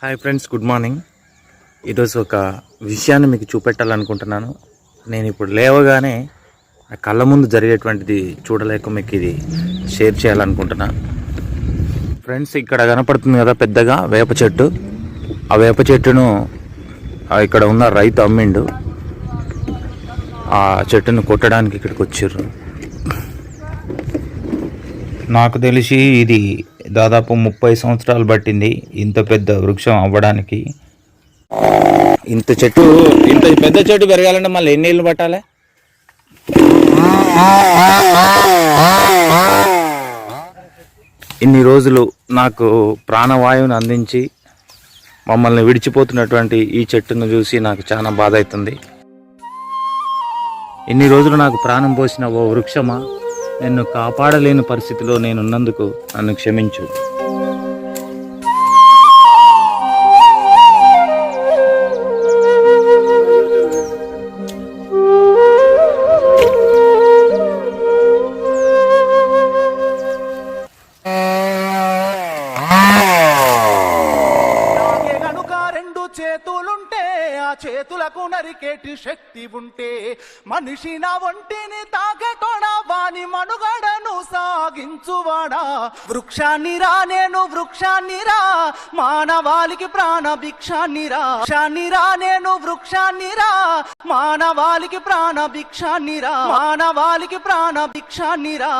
Hi friends good morning ఈరోజు ఒక విషయాన్ని మీకు చూపెట్టాలనుకుంటున్నాను. నేను ఇప్పుడు లేవగానే నా కళ్ళ ముందు జరిగేటువంటిది చూడలేక మీకు ఇది షేర్ చేయాలనుకుంటున్నా. ఫ్రెండ్స్ ఇక్కడ కనపడుతుంది కదా పెద్దగా వేప చెట్టు. ఆ వేప చెట్టును ఇక్కడ ఉన్న రైతు అమ్మిండు. ఆ చెట్టును కొట్టడానికి ఇక్కడికి వచ్చారు నాకు తెలిసి ఇది దాదాపు ముప్పై సంవత్సరాలు పట్టింది ఇంత పెద్ద వృక్షం అవ్వడానికి. ఇంత చెట్టు ఇంత పెద్ద చెట్టు పెరగాలంటే మళ్ళీ ఎన్ని నీళ్ళు పట్టాలి? ఇన్ని రోజులు నాకు ప్రాణవాయువుని అందించి మమ్మల్ని విడిచిపోతున్నటువంటి ఈ చెట్టును చూసి నాకు చాలా బాధ అవుతుంది. ఇన్ని రోజులు నాకు ప్రాణం పోసిన ఓ వృక్షమా? నిన్ను కాపాడలేని పరిస్థితిలో నేనున్నందుకు నన్ను క్షమించు. చేతులుంటే ఆ చేతులకు నరికేటి శక్తి ఉంటే మనిషి నా ఒంటిని తాకటోడా వాని మనుగడను సాగించువాడా. వృక్షాన్ని రా నేను వృక్షాన్ని రా మానవాళికి ప్రాణ భిక్షాన్ని రా. వృక్షాన్ని రా నేను వృక్షాన్ని రా మానవాళికి ప్రాణ భిక్షాన్ని రా. మానవాళికి ప్రాణ భిక్షాన్ని రా.